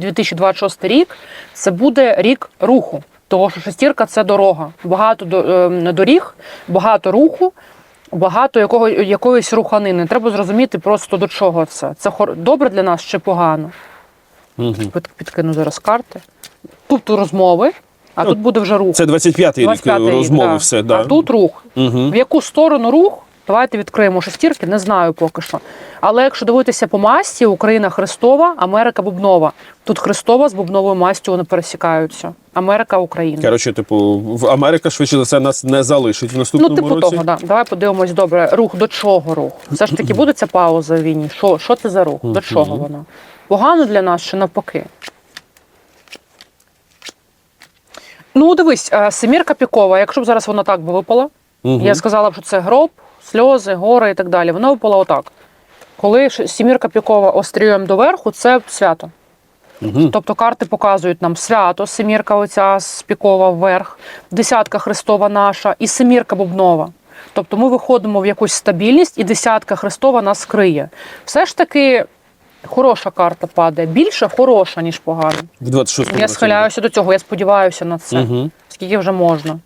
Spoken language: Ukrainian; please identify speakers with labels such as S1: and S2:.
S1: 2026 рік це буде рік руху. Того, що шестірка це дорога. Багато до- е, доріг, багато руху, багато якого, якоїсь руханини. Треба зрозуміти просто до чого це. Це добре для нас чи погано?
S2: Угу.
S1: Підкину зараз карти. Тут розмови, а тут буде вже рух.
S2: Це 25-й рік
S1: 25-й рік,
S2: розмови,
S1: да.
S2: все, да.
S1: А тут рух.
S2: Угу.
S1: В яку сторону рух? Давайте відкриємо шестірки, не знаю поки що. Але якщо дивитися по масті, Україна Христова, Америка Бубнова. Тут Христова з бубновою мастю вони пересікаються. Америка, Україна.
S2: Коротше, типу, в Америка швидше за все нас не залишить в
S1: Ну,
S2: наступному
S1: типу
S2: році.
S1: того, да. Давай подивимось добре. Рух до чого рух? Все ж таки буде ця пауза в війні. Що, що це за рух? До чого вона? Погано для нас чи навпаки? Ну, дивись, е, семірка пікова, якщо б зараз вона так би випала, я сказала б, що це гроб, сльози, гори і так далі. Вона випала отак. Коли сімірка пікова остріюємо доверху, це свято.
S2: Мгм.
S1: Тобто карти показують нам свято, семірка оця з пікова вверх, десятка Христова наша і семірка бубнова. Тобто ми виходимо в якусь стабільність, і десятка Христова нас криє. Все ж таки хороша карта падає, більше хороша, ніж погана.
S2: В 26-му
S1: Я схиляюся до цього, я сподіваюся на це.
S2: Мгм.
S1: Скільки вже можна.